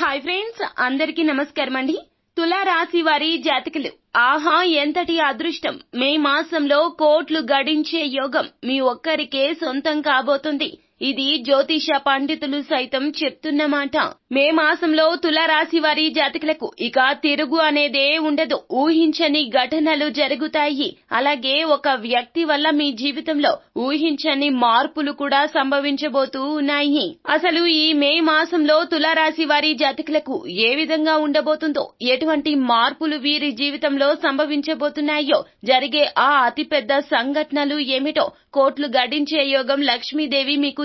Hi friends అందరికీ నమస్కారం అండి. తులారాశి వారి జాతకులు. ఆహా ఎంతటి అదృష్టం. మే మాసంలో కోట్లు గడించే యోగం మీ ఒక్కరికే సొంతం కాబోతుంది. ఇది జ్యోతిష పండితులు సైతం చెప్తున్న మాట. మే మాసంలో తులారాశి వారి జాతకులకు ఇక తిరుగు అనేదే ఉండదు. ఊహించని ఘటనలు జరుగుతాయి. అలాగే ఒక వ్యక్తి వల్ల మీ జీవితంలో ఊహించని మార్పులు కూడా సంభవించబోతూ ఉన్నాయి. అసలు ఈ మే మాసంలో తులారాశి వారి జాతకులకు ఏ విధంగా ఉండబోతుందో ఎటువంటి మార్పులు వీరి జీవితంలో సంభవించబోతున్నాయో జరిగే ఆ అతిపెద్ద సంఘటనలు ఏమిటో కోట్లు గడించే యోగం లక్ష్మీదేవి మీకు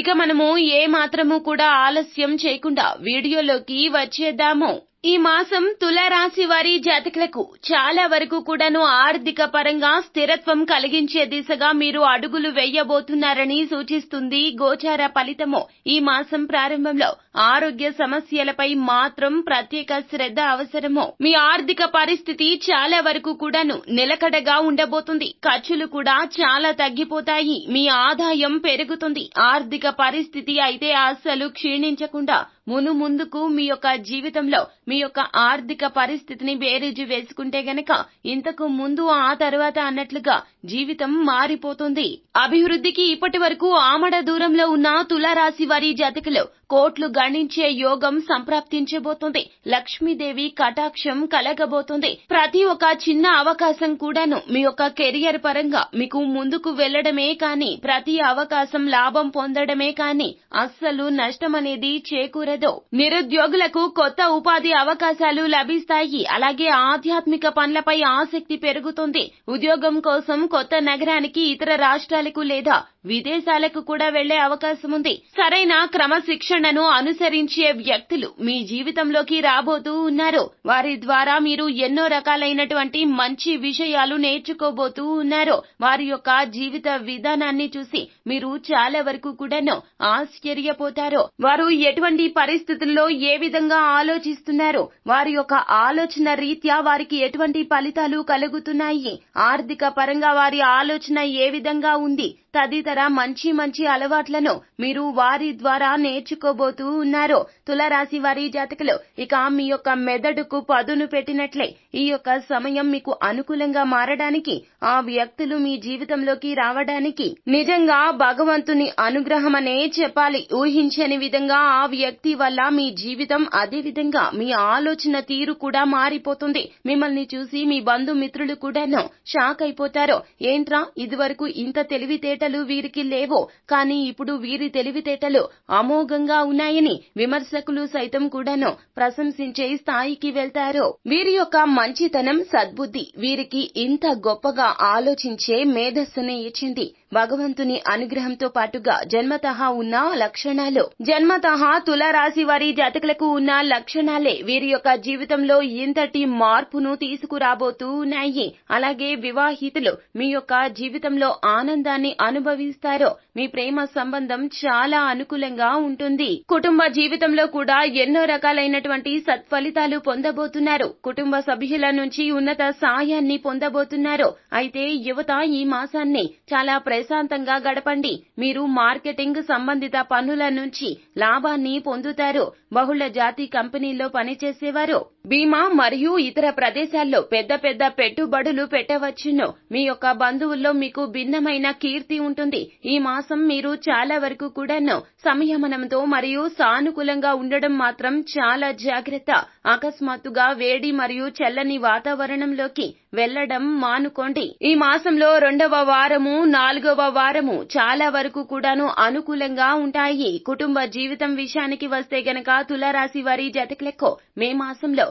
ఇక మనము ఏ మాత్రము కూడా ఆలస్యం చేయకుండా వీడియోలోకి వచ్చేద్దాము. ఈ మాసం తులారాశి వారి జాతకులకు చాలా వరకు కూడాను ఆర్థిక పరంగా స్థిరత్వం కలిగించే దిశగా మీరు అడుగులు వేయబోతున్నారని సూచిస్తుంది గోచార ఫలితము ఈ మాసం ప్రారంభంలో. ఆరోగ్య సమస్యలపై మాత్రం ప్రత్యేక శ్రద్ధ అవసరము. మీ ఆర్థిక పరిస్థితి చాలా వరకు కూడాను నిలకడగా ఉండబోతుంది. ఖర్చులు కూడా చాలా తగ్గిపోతాయి. మీ ఆదాయం పెరుగుతుంది. ఆర్థిక పరిస్థితి అయితే అస్సలు క్షీణించకుండా మును ముందుకు మీ యొక్క జీవితంలో మీ యొక్క ఆర్థిక పరిస్థితిని బేరీజు వేసుకుంటే గనక ఇంతకు ముందు ఆ తర్వాత అన్నట్లుగా జీవితం మారిపోతుంది. అభివృద్ధికి ఇప్పటి వరకు ఆమడ దూరంలో ఉన్న తులారాశి వారి జాతకులు కోట్లు గణించే యోగం సంప్రాప్తించబోతోంది. లక్ష్మీదేవి కటాక్షం కలగబోతుంది. ప్రతి ఒక్క చిన్న అవకాశం కూడాను మీ యొక్క కెరియర్ పరంగా మీకు ముందుకు వెళ్ళడమే కాని ప్రతి అవకాశం లాభం పొందడమే కాని అస్సలు నష్టం అనేది చేకూరదు. నిరుద్యోగులకు కొత్త ఉపాధి అవకాశాలు లభిస్తాయి. అలాగే ఆధ్యాత్మిక పనులపై ఆసక్తి పెరుగుతుంది. ఉద్యోగం కోసం కొత్త నగరానికి ఇతర రాష్ట్రాలకు లేదా విదేశాలకు కూడా వెళ్ళే అవకాశం ఉంది. సరైన క్రమశిక్షణను అనుసరించే వ్యక్తులు మీ జీవితంలోకి రాబోతూ ఉన్నారు వారి ద్వారా మీరు ఎన్నో రకాలైనటువంటి మంచి విషయాలు నేర్చుకోబోతూ ఉన్నారు వారి యొక్క జీవిత విధానాన్ని చూసి మీరు చాలా వరకు కూడాను ఆశ్చర్యపోతారు వారు ఎటువంటి పరిస్థితుల్లో ఏ విధంగా ఆలోచిస్తున్నారు వారి యొక్క ఆలోచన రీత్యా వారికి ఎటువంటి ఫలితాలు కలుగుతున్నాయి ఆర్థిక పరంగా వారి ఆలోచన ఏ విధంగా ఉంది తదితర మంచి మంచి అలవాట్లను మీరు వారి ద్వారా నేర్చుకోబోతూ ఉన్నారో తులరాశి వారి జాతకులు ఇక మీ యొక్క మెదడుకు పదును పెట్టినట్లే ఈ యొక్క సమయం మీకు అనుకూలంగా మారడానికి ఆ వ్యక్తులు మీ జీవితంలోకి రావడానికి నిజంగా భగవంతుని అనుగ్రహం అనే చెప్పాలి. ఊహించని విధంగా ఆ వ్యక్తి వల్ల మీ జీవితం అదే విధంగా మీ ఆలోచన తీరు కూడా మారిపోతుంది. మిమ్మల్ని చూసి మీ బంధుమిత్రులు కూడాను షాక్ అయిపోతారు. ఏంట్రా? ఇదివరకు ఇంత తెలివితేటలు వీరికి లేవో కానీ ఇప్పుడు వీరి తెలివితేటలు అమోఘంగా ఉన్నాయని విమర్శకులు సైతం కూడాను ప్రశంసించే స్థాయికి వెళ్తారు. వీరి యొక్క మంచితనం సద్బుద్ధి వీరికి ఇంత గొప్పగా ఆలోచించే మేధస్సుని ఇచ్చింది. భగవంతుని అనుగ్రహంతో పాటుగా జన్మతహ ఉన్న లక్షణాలు. జన్మతః తులారాశి వారి జాతకులకు ఉన్న లక్షణాలే వీరి యొక్క జీవితంలో ఇంతటి మార్పును తీసుకురాబోతూ ఉన్నాయి. అలాగే వివాహితులు మీ యొక్క జీవితంలో ఆనందాన్ని అనుభవిస్తారో మీ ప్రేమ సంబంధం చాలా అనుకూలంగా ఉంటుంది. కుటుంబ జీవితంలో కూడా ఎన్నో రకాలైనటువంటి సత్ఫలితాలు పొందబోతున్నారు. కుటుంబ సభ్యుల నుంచి ఉన్నత సాయాన్ని పొందబోతున్నారు. అయితే యువత ఈ మాసాన్ని చాలా ప్రశాంతంగా గడపండి. మీరు మార్కెటింగ్ సంబంధిత పనుల నుంచి లాభాన్ని పొందుతారు. బహుళ జాతి కంపెనీల్లో పనిచేసేవారు. బీమా మరియు ఇతర ప్రదేశాల్లో పెద్ద పెద్ద పెట్టుబడులు పెట్టవచ్చును. మీ యొక్క బంధువుల్లో మీకు భిన్నమైన కీర్తి ఉంటుంది. ఈ మాసం మీరు చాలా వరకు కూడాను సంయమనంతో మరియు సానుకూలంగా ఉండడం మాత్రం చాలా జాగ్రత్త. అకస్మాత్తుగా వేడి మరియు చల్లని వాతావరణంలోకి వెళ్ళడం మానుకోండి. ఈ మాసంలో రెండవ వారము నాలుగవ వారము చాలా వరకు కూడాను అనుకూలంగా ఉంటాయి. కుటుంబ జీవితం విషయానికి వస్తే గనక తులారాశి వారి జతకులకు మే మాసంలో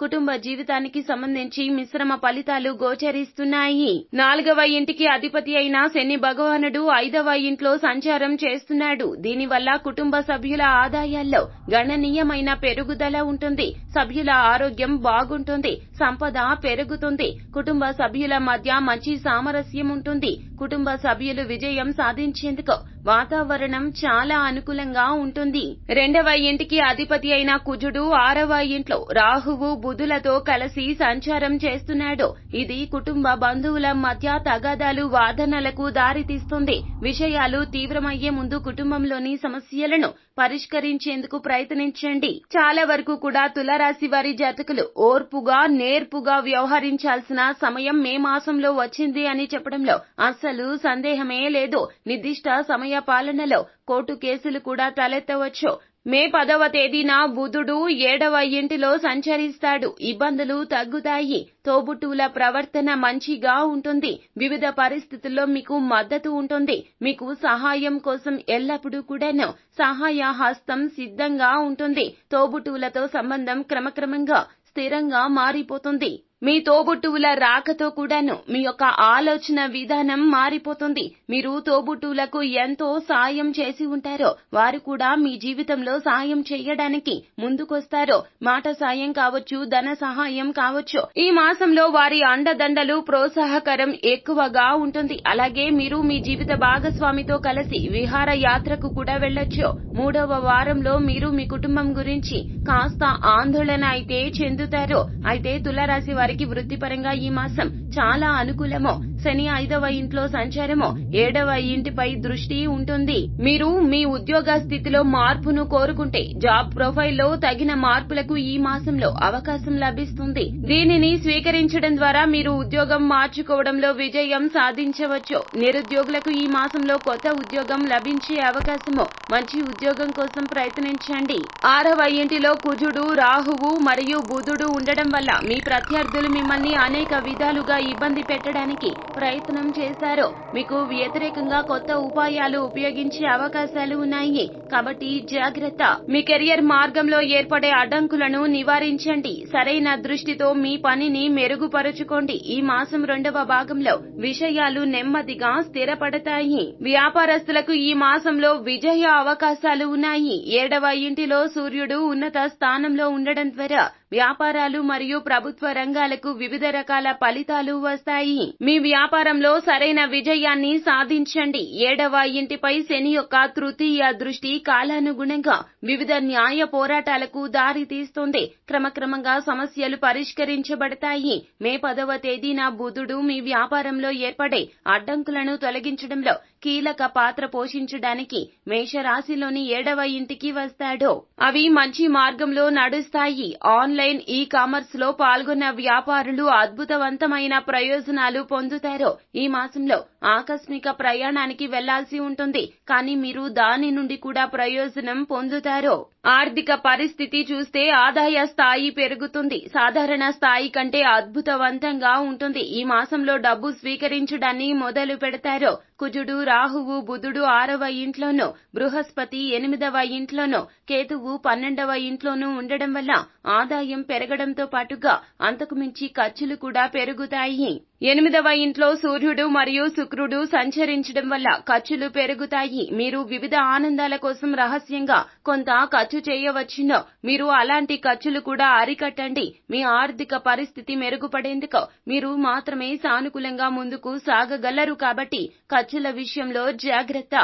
కుటుంబ జీవితానికి సంబంధించి మిశ్రమ ఫలితాలు గోచరిస్తున్నాయి. నాలుగవ ఇంటికి అధిపతి అయిన శని భగవానుడు ఐదవ ఇంట్లో సంచారం చేస్తున్నాడు. దీనివల్ల కుటుంబ సభ్యుల ఆదాయాల్లో గణనీయమైన పెరుగుదల ఉంటుంది. సభ్యుల ఆరోగ్యం బాగుంటుంది. సంపద పెరుగుతుంది. కుటుంబ సభ్యుల మధ్య మంచి సామరస్యం ఉంటుంది. కుటుంబ సభ్యులు విజయం సాధించేందుకు వాతావరణం చాలా అనుకూలంగా ఉంటుంది. రెండవ ఇంటికి అధిపతి అయిన కుజుడు ఆరవ ఇంట్లో రాహువు బుధులతో కలిసి సంచారం చేస్తున్నాడు. ఇది కుటుంబ బంధువుల మధ్య తగాదాలు వాదనలకు దారితీస్తుంది. విషయాలు తీవ్రమయ్యే ముందు కుటుంబంలోని సమస్యలను పరిష్కరించేందుకు ప్రయత్నించండి. చాలా వరకు కూడా తులరాశి వారి జాతకులు ఓర్పుగా నేర్పుగా వ్యవహరించాల్సిన సమయం మే మాసంలో వచ్చింది అని చెప్పడంలో అస్సలు సందేహమే లేదు. నిర్దిష్ట సమయ పాలనలో కోర్టు కేసులు కూడా తలెత్తవచ్చు. మే పదవ తేదీన బుధుడు ఏడవ ఇంటిలో సంచరిస్తాడు. ఇబ్బందులు తగ్గుతాయి. తోబుట్టువుల ప్రవర్తన మంచిగా ఉంటుంది. వివిధ పరిస్థితుల్లో మీకు మద్దతు ఉంటుంది. మీకు సహాయం కోసం ఎల్లప్పుడూ కూడాను సహాయ హస్తం సిద్ధంగా ఉంటుంది. తోబుట్టువులతో సంబంధం క్రమక్రమంగా స్థిరంగా మారిపోతుంది. మీ తోబుట్టువుల రాకతో కూడాను మీ యొక్క ఆలోచన విధానం మారిపోతుంది. మీరు తోబుట్టువులకు ఎంతో సాయం చేసి ఉంటారో వారు కూడా మీ జీవితంలో సాయం చేయడానికి ముందుకొస్తారో మాట సాయం కావచ్చు ధన సహాయం కావచ్చు ఈ మాసంలో వారి అండదండలు ప్రోత్సాహకరం ఎక్కువగా ఉంటుంది. అలాగే మీరు మీ జీవిత భాగస్వామితో కలిసి విహార యాత్రకు కూడా వెళ్ళొచ్చు. మూడవ వారంలో మీరు మీ కుటుంబం గురించి కాస్త ఆందోళన అయితే చెందుతారు. అయితే తులారాశి వారికి వృత్తిపరంగా ఈ మాసం చాలా అనుకూలమో. శని ఐదవ ఇంట్లో సంచారము ఏడవ ఇంటిపై దృష్టి ఉంటుంది. మీరు మీ ఉద్యోగ స్థితిలో మార్పును కోరుకుంటే జాబ్ ప్రొఫైల్లో తగిన మార్పులకు ఈ మాసంలో అవకాశం లభిస్తుంది. దీనిని స్వీకరించడం ద్వారా మీరు ఉద్యోగం మార్చుకోవడంలో విజయం సాధించవచ్చు. నిరుద్యోగులకు ఈ మాసంలో కొత్త ఉద్యోగం లభించే అవకాశము మంచి ఉద్యోగం కోసం ప్రయత్నించండి. ఆరవ ఇంటిలో కుజుడు రాహువు మరియు బుధుడు ఉండడం వల్ల మీ ప్రత్యర్థులు మిమ్మల్ని అనేక విధాలుగా ఇబ్బంది పెట్టడానికి ప్రయత్నం చేశారు. మీకు వ్యతిరేకంగా కొత్త ఉపాయాలు ఉపయోగించే అవకాశాలు ఉన్నాయి. కాబట్టి జాగ్రత్త. మీ కెరియర్ మార్గంలో ఏర్పడే అడ్డంకులను నివారించండి. సరైన దృష్టితో మీ పనిని మెరుగుపరుచుకోండి. ఈ మాసం రెండవ భాగంలో విషయాలు నెమ్మదిగా స్థిరపడతాయి. వ్యాపారస్తులకు ఈ మాసంలో విజయ అవకాశాలు ఉన్నాయి. ఏడవ ఇంటిలో సూర్యుడు ఉన్నత స్థానంలో ఉండడం ద్వారా వ్యాపారాలు మరియు ప్రభుత్వ రంగాలకు వివిధ రకాల ఫలితాలు వస్తాయి. మీ వ్యాపారంలో సరైన విజయాన్ని సాధించండి. ఏడవ ఇంటిపై శని యొక్క తృతీయ దృష్టి కాలానుగుణంగా వివిధ న్యాయ పోరాటాలకు దారి తీస్తుంది. క్రమక్రమంగా సమస్యలు పరిష్కరించబడతాయి. మే పదవ తేదీన బుధుడు మీ వ్యాపారంలో ఏర్పడే అడ్డంకులను తొలగించడంలో కీలక పాత్ర పోషించడానికి మేషరాశిలోని ఏడవ ఇంటికి వస్తాడు. అవి మంచి మార్గంలో నడుస్తాయి. ఆన్లైన్ ఈ కామర్స్లో పాల్గొన్న వ్యాపారులు అద్భుతవంతమైన ప్రయోజనాలు పొందుతారు ఈ మాసంలో ఆకస్మిక ప్రయాణానికి వెళ్ళాల్సి ఉంటుంది. కానీ మీరు దాని నుండి కూడా ప్రయోజనం పొందుతారు? ఆర్థిక పరిస్థితి చూస్తే ఆదాయ స్థాయి పెరుగుతుంది. సాధారణ స్థాయి కంటే అద్భుతవంతంగా ఉంటుంది. ఈ మాసంలో డబ్బు స్వీకరించడాన్ని మొదలు పెడతారు? కుజుడు రాహువు బుధుడు ఆరవ ఇంట్లోనూ బృహస్పతి ఎనిమిదవ ఇంట్లోనూ కేతువు పన్నెండవ ఇంట్లోనూ ఉండడం వల్ల ఆదాయం పెరగడంతో పాటుగా అంతకుమించి ఖర్చులు కూడా పెరుగుతాయి. ఎనిమిదవ ఇంట్లో సూర్యుడు మరియు శుక్రుడు సంచరించడం వల్ల ఖర్చులు పెరుగుతాయి. మీరు వివిధ ఆనందాల కోసం రహస్యంగా కొంత ఖర్చు చేయవచ్చును. మీరు అలాంటి ఖర్చులు కూడా అరికట్టండి. మీ ఆర్థిక పరిస్థితి మెరుగుపడేందుకు మీరు మాత్రమే సానుకూలంగా ముందుకు సాగగలరు కాబట్టి ఖర్చుల విషయంలో జాగ్రత్త.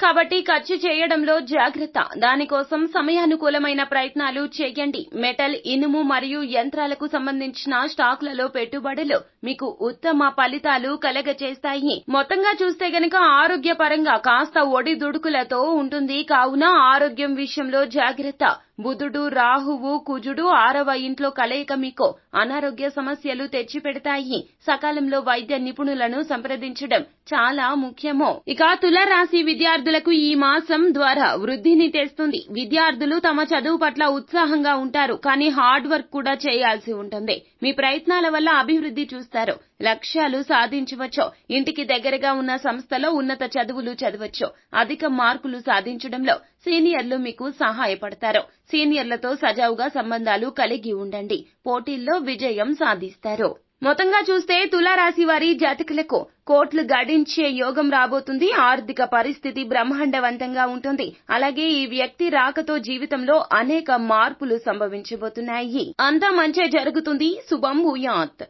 కాబట్టి ఖర్చు చేయడంలో జాగ్రత్త. దానికోసం సమయానుకూలమైన ప్రయత్నాలు చేయండి. మెటల్ ఇనుము మరియు యంత్రాలకు సంబంధించిన స్టాక్లలో పెట్టుబడులు మీకు ఉత్తమ ఫలితాలు కలగచేస్తాయి మొత్తంగా చూస్తే గనక ఆరోగ్యపరంగా కాస్త ఒడిదుడుకులతో ఉంటుంది. కావున ఆరోగ్యం విషయంలో జాగ్రత్త. బుధుడు రాహువు కుజుడు ఆరవ ఇంట్లో కలయిక మీకు అనారోగ్య సమస్యలు తెచ్చిపెడతాయి. సకాలంలో వైద్య నిపుణులను సంప్రదించడం చాలా ముఖ్యము. ఇక తులరాశి విద్యార్థులకు ఈ మాసం ద్వారా వృద్ధిని తెస్తుంది. విద్యార్థులు తమ చదువు పట్ల ఉత్సాహంగా ఉంటారు కానీ హార్డ్ వర్క్ కూడా చేయాల్సి ఉంటుంది. మీ ప్రయత్నాల వల్ల అభివృద్ధి చూస్తారు లక్ష్యాలు సాధించవచ్చు. ఇంటికి దగ్గరగా ఉన్న సంస్థలో ఉన్నత చదువులు చదవచ్చు. అధిక మార్కులు సాధించడంలో సీనియర్లు మీకు సహాయపడతారు. సీనియర్లతో సజావుగా సంబంధాలు కలిగి ఉండండి. పోటీల్లో విజయం సాధిస్తారు. మొత్తంగా చూస్తే తులారాశి వారి జాతకులకు కోట్లు గడించే యోగం రాబోతుంది. ఆర్థిక పరిస్థితి బ్రహ్మాండవంతంగా ఉంటుంది. అలాగే ఈ వ్యక్తి రాకతో జీవితంలో అనేక మార్పులు సంభవించబోతున్నాయి. అంతా మంచే జరుగుతుంది. శుభం భూయాత్.